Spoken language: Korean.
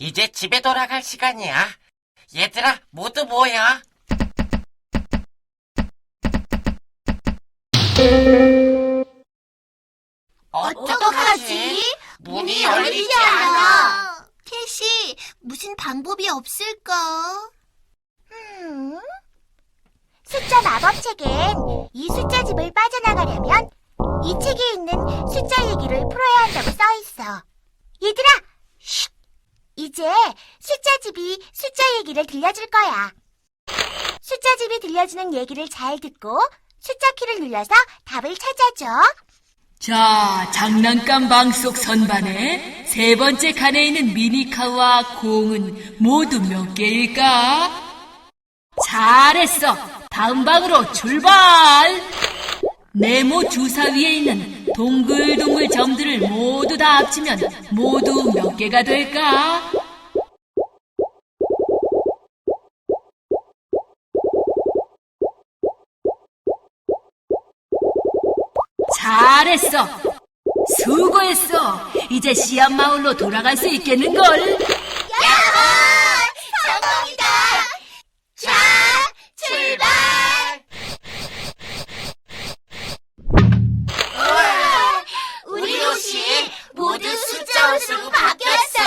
이제 집에 돌아갈 시간이야. 얘들아, 모두 모여. 어떡하지? 문이 열리지 않아. 캐시, 무슨 방법이 없을까? 음? 숫자 마법책엔 이 숫자 집을 빠져나가려면 이 책에 있는 숫자 얘기를 풀어야 한다고 써 있어. 얘들아, 쉿! 이제 숫자 집이 숫자 얘기를 들려줄 거야. 숫자 집이 들려주는 얘기를 잘 듣고 숫자 키를 눌러서 답을 찾아줘. 자, 장난감 방속 선반에 세 번째 칸에 있는 미니카와 공은 모두 몇 개일까? 잘했어. 다음 방으로 출발! 네모 주사 위에 있는 동글동글 점들을 모두 다 합치면 모두 몇 개가 될까? 잘했어. 수고했어. 이제 시암 마을로 돌아갈 수 있겠는걸. 성공이다! 자, 출발! 우리 옷이 모든 숫자 옷으로 바뀌었어!